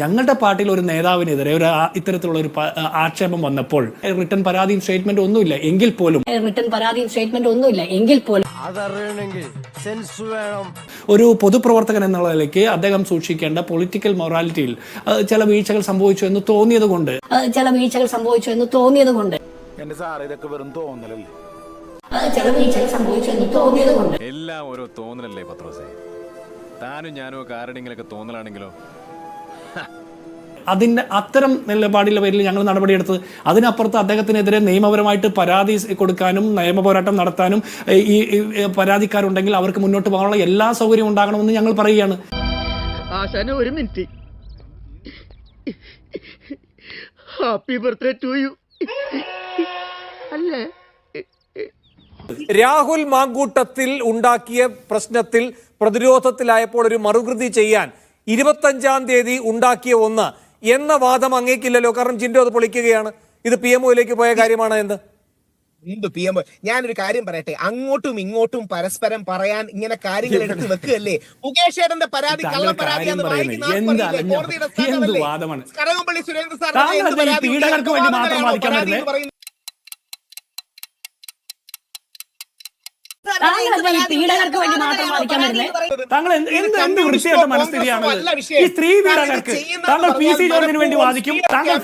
ഞങ്ങളുടെ പാർട്ടിയിൽ ഒരു നേതാവിനെതിരെ ഒരു ഇത്തരത്തിലുള്ള ഒരു ആക്ഷേപം വന്നപ്പോൾ റിട്ടേൺ പരാതിയും സ്റ്റേറ്റ്മെന്റ് ഒന്നുമില്ല. എങ്കിൽ പോലും റിട്ടേൺ പരാതിയും സ്റ്റേറ്റ്മെന്റ് ഒന്നുമില്ല. എങ്കിൽ പോലും സെൻസ് വേണം. ഒരു പൊതുപ്രവർത്തകൻ എന്നുള്ള നിലയ്ക്ക് അദ്ദേഹം സൂക്ഷിക്കേണ്ട പൊളിറ്റിക്കൽ മൊറാലിറ്റിയിൽ ചില വീഴ്ചകൾ സംഭവിച്ചു എന്ന് തോന്നിയത് കൊണ്ട് ചില വീഴ്ചകൾ സംഭവിച്ചു എന്ന് തോന്നിയത് കൊണ്ട് എന്റെ സാർ ഇതൊക്കെ വെറും തോന്നലല്ലേ? ചില വീഴ്ചകൾ സംഭവിച്ചു എന്ന് തോന്നിയത് കൊണ്ട് എല്ലാം ഓരോ തോന്നലല്ലേ പത്രോസേ? താനും ഞാനും ഒക്കെ ആരുടെങ്കിലൊക്കെ തോന്നലാണെങ്കിലോ? അതിന്റെ അത്തരം നിലപാടിലെ പേരിൽ ഞങ്ങൾ നടപടിയെടുത്തത്. അതിനപ്പുറത്ത് അദ്ദേഹത്തിനെതിരെ നിയമപരമായിട്ട് പരാതി കൊടുക്കാനും നിയമ പോരാട്ടം നടത്താനും ഈ പരാതിക്കാരുണ്ടെങ്കിൽ അവർക്ക് മുന്നോട്ട് പോകാനുള്ള എല്ലാ സൗകര്യവും ഉണ്ടാകണമെന്ന് ഞങ്ങൾ പറയുകയാണ്. ഒരു minute. Happy birthday to you അല്ലേ? രാഹുൽ മാങ്കൂട്ടത്തിൽ ഉണ്ടാക്കിയ പ്രശ്നത്തിൽ പ്രതിരോധത്തിലായപ്പോൾ ഒരു മറുകൃതി ചെയ്യാൻ ഇരുപത്തഞ്ചാം തീയതി ഉണ്ടാക്കിയ ഒന്ന് എന്ന വാദം അങ്ങേക്കില്ലല്ലോ. കാരണം ജിൻഡോ അത് പൊളിക്കുകയാണ്. ഇത് പി എം ഒയിലേക്ക് പോയ കാര്യമാണ് എന്ന് എന്ത് പി എം ഞാനൊരു കാര്യം പറയട്ടെ. അങ്ങോട്ടും ഇങ്ങോട്ടും പരസ്പരം പറയാൻ ഇങ്ങനെ കാര്യങ്ങൾ എടുത്ത് വെക്കുകയല്ലേ? മുകേഷ് ഏട്ടന്റെ പരാതി കള്ളപ്പരാതി കള്ള വായിക്കുന്ന കോടതിയുടെ സ്ഥാനമല്ലേ? വാദമാണ്? കടകംപള്ളി സുരേന്ദ്ര ഈ പരാതി പീഡകർക്ക് വേണ്ടി മാത്രം വാദങ്ങളെയാണോ വാദിക്കാൻ പരാതി വരുന്നത്? എന്ന് പറയുന്നത്? താങ്കൾ പീഡകർക്ക് വേണ്ടി മാത്രം വാദിക്കാൻ വരുന്നത്? താങ്കൾ എന്ത് എന്ത് വൃത്തിയായിട്ട് മനസ്ഥിതിയാണ്? ഈ സ്ത്രീ താങ്കൾ ഇത് പീഡകർക്ക് ചെയ്യുന്നതെന്ന് താങ്കൾ പി സി പറഞ്ഞാൽ ജോർജിന് വേണ്ടി വാദിക്കും. താങ്കൾ